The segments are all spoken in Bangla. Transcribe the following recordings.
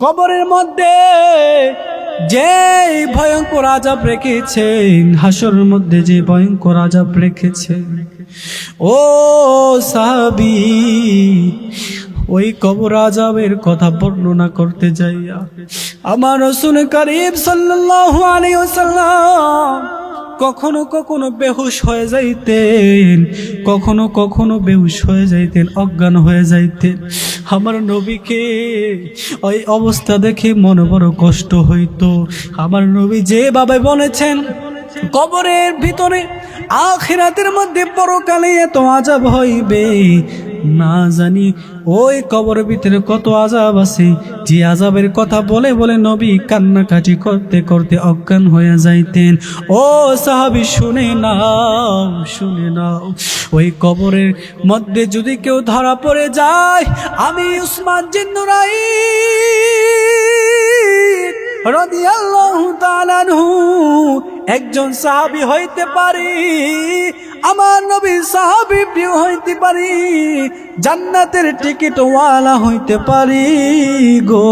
কবরের মধ্যে যে ভয়ঙ্কর আজাব রেখেছেন, হাসরের মধ্যে যে ভয়ঙ্কর আজাব রেখেছেন, ও সাহাবি, ওই কবর আজাবের কথা বর্ণনা করতে যাইয়া আমার রসুল করিম সাল্লাল্লাহু আলাইহি ওয়াসাল্লাম কখনো কখনো বেহুশ হয়ে যাইতেন, কখনো কখনো বেহুশ হয়ে যাইতেন, অজ্ঞান হয়ে যাইতেন। আমার নবীকে ওই অবস্থা দেখে মনে বড় কষ্ট হইতো। আমার নবী যেভাবে বলেছেন, কবরের ভিতরে আখিরাতের মধ্যে পরকালে এত আজাব হইবে, না জানি ওই কবরের ভিতরে কত আজাব আছে? যে আজাবের কথা বলে বলে নবী কান্নাকাটি করতে করতে অজ্ঞান হয়ে যাইতেন। ও সাহাবি, শুনে নাও শুনে নাও। ওই কবরের মধ্যে যদি কেউ ধরা পড়ে যায়, আমি উসমান জিন্নুরাই রাদিয়াল্লাহু তাআলা একজন সাহাবি হইতে পারি, আমার নবী সাহাবী প্রিয় হইতে পারি, জান্নাতের টিকিট ওয়ালা হইতে পারি গো।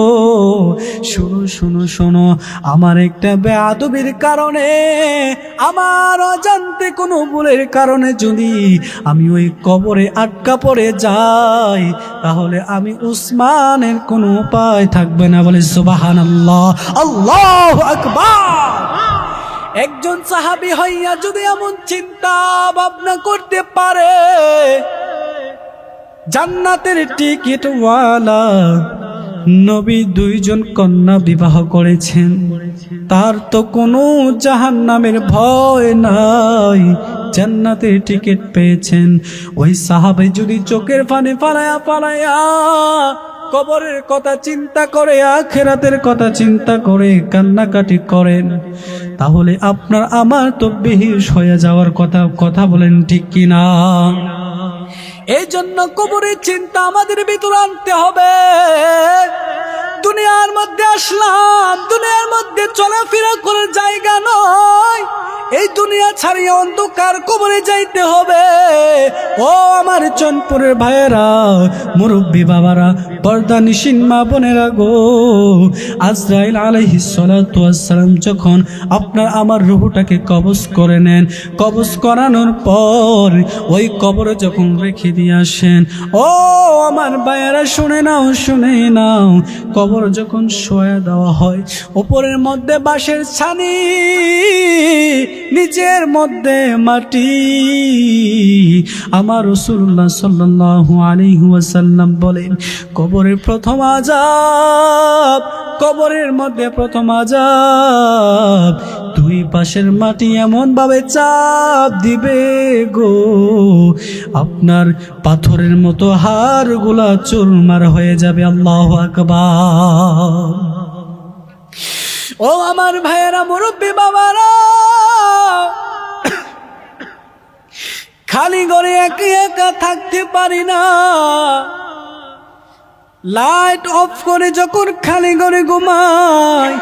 শুনো শুনো, শোনো, আমার একটা বেয়াদবির কারণে, আমার অজান্তে কোনো ভুলের কারণে যদি আমি ওই কবরে আটকা পড়ে যাই, তাহলে আমি উসমানের কোনো উপায় থাকবে না বলে সুবাহান আল্লাহ আল্লাহ আকবার। একজন সাহাবি হইয়া যদি এমন চিন্তা ভাবনা করতে পারে, জান্নাতের টিকিট ওয়ালা নবী দুইজন কন্যা বিবাহ করেছেন। তার তো কোনো জাহান নামের ভয় নাই, জান্নাতের টিকিট পেয়েছেন। ওই সাহাবে যদি চোখের ফানে ফালায়া ফালায়া কবরের কথা চিন্তা করে, আখেরাতের কথা চিন্তা করে, কান্নাকাটি করেন। তাহলে আপনার আমার তো বেহিস হয়ে যাওয়ার কথা কথা বলেন ঠিক কিনা? এই জন্য কবরের চিন্তা আমাদের ভিতর আনতে হবে। দুনিয়ার মধ্যে আসলাম, দুনিয়ার মধ্যে চলাফেরা করার জায়গা নয়। এই দুনিয়া ছাড়িয়ে অন্ধকার কবরে যাইতে হবে। ও আমার চনপুরের ভাইয়েরা, মুরব্বী বাবারা, পর্দা নিশিন মা বোনেরা গো। আজরাইল আলাইহি সালাম যখন আপনার আমার রুহুটাকে কবজ করে নেন, কবজ করানোর পর ওই কবরে যখন রেখে দিয়ে আসেন, ও আমার ভাইয়েরা, শুনে নাও শুনে নাও, কবর যখন শোয়া দেওয়া হয়, ওপরের মধ্যে বাঁশের ছানি নিচের মধ্যে মাটি। আমার রসুল্লাহ সাল্লাল্লাহু আলাইহি ওয়াসাল্লাম বলেন, কবরের প্রথম আজাব কবরের মধ্যে প্রথম আজাব দুই পাশের মাটি এমন ভাবে চাপ দিবে গো। আপনার পাথরের মতো হাড়গুলা চুরমার হয়ে যাবে, আল্লাহ আকবার। ও আমার ভাইয়েরা, মুরব্বী বাবারা খালি ঘরে একা একা থাকতে পারি না। লাইট অফ করে যখন খালি ঘরে ঘুমাই,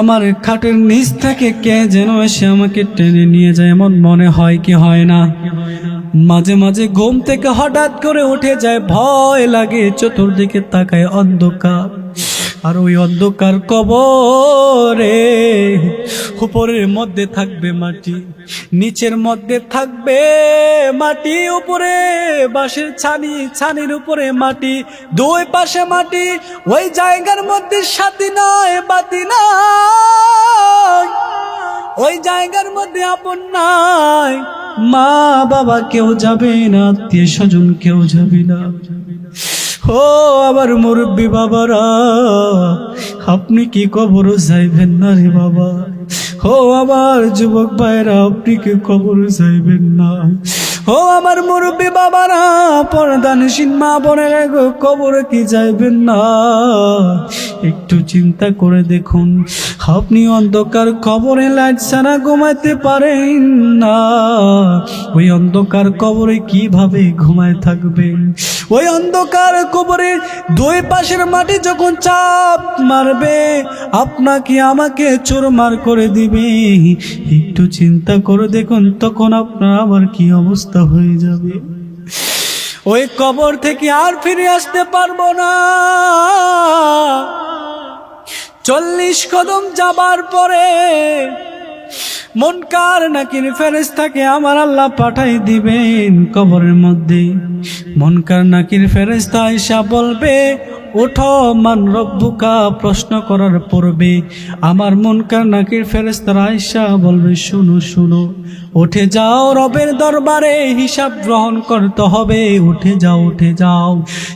আমার খাটের নিচ থেকে কে যেন এসে আমাকে টেনে নিয়ে যায়, এমন মনে হয় কি হয় না। মাঝে মাঝে ঘুম থেকে হঠাৎ করে উঠে যায়, ভয় লাগে, চতুর্দিকে তাকায় অন্ধকার। আর ওই অন্ধকার কবরে উপরের মধ্যে থাকবে মাটি, নিচের মধ্যে থাকবে মাটি, উপরে বাঁশের ছানি, ছানির উপরে মাটি, দুই পাশে মাটি, ওই জায়গার মধ্যে সাথী নয়, বাতি নাই ওই জায়গার মধ্যে আপন নাই মা বাবা কেউ যাবে না আত্মীয় স্বজন কেউ যাবে না। ও আবার মুরব্বী বাবারা, আপনি কি কবর যাইবেন না রে বাবা? ও আমার যুবক ভাইরা, আপনি কি কবর যাইবেন না? ও আমার মুরব্বী বাবারা পর্দানসীন মা গো, কবর কি যাইবেন না? একটু চিন্তা করে দেখুন, আপনি অন্ধকার কবরে লাইট ছাড়া ঘুমাইতে পারেন না। ওই অন্ধকার কবরে কীভাবে ঘুমায় থাকবেন? ওই অন্ধকার কবরে দুই পাশের মাটি যখন চাপ মারবে, আপনাকে আমাকে চোরমার করে দিবে। একটু চিন্তা করে দেখুন, তখন আপনার আবার কি অবস্থা? হয়ে যাবে। ওই কবর থেকে আর ফিরে আসতে পারব না। চল্লিশ কদম যাবার পরে মনকার নাকির ফেরেস্তাকে আমার আল্লাহ পাঠাই দিবেন কবরের মধ্যে। মনকার নাকির ফেরেস্তা এসা বলবে, ওঠো মান রব্বুকা, প্রশ্ন করার পূর্বে আমার মনকার নাকির ফেরেস্তারা আয়সা বলবে, শুনো শুনো, উঠে যাও রবের দরবারে, হিসাব গ্রহণ করতে হবে, উঠে যাও উঠে যাও।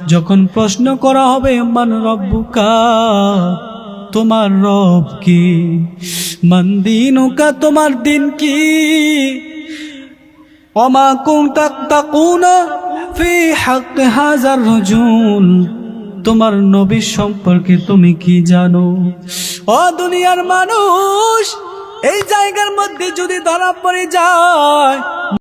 যখন প্রশ্ন করা হবে, মান রব্বুকা, তোমার রব কি? মন্দিনুকা তোমার দিন কি? অমা কুং তাক তাকুনা ফি হক হাজার রজুল। তোমার নবী সম্পর্কে তুমি কি জানো? ও দুনিয়ার মানুষ, এই জায়গার মধ্যে যদি ধরা পড়ে যায়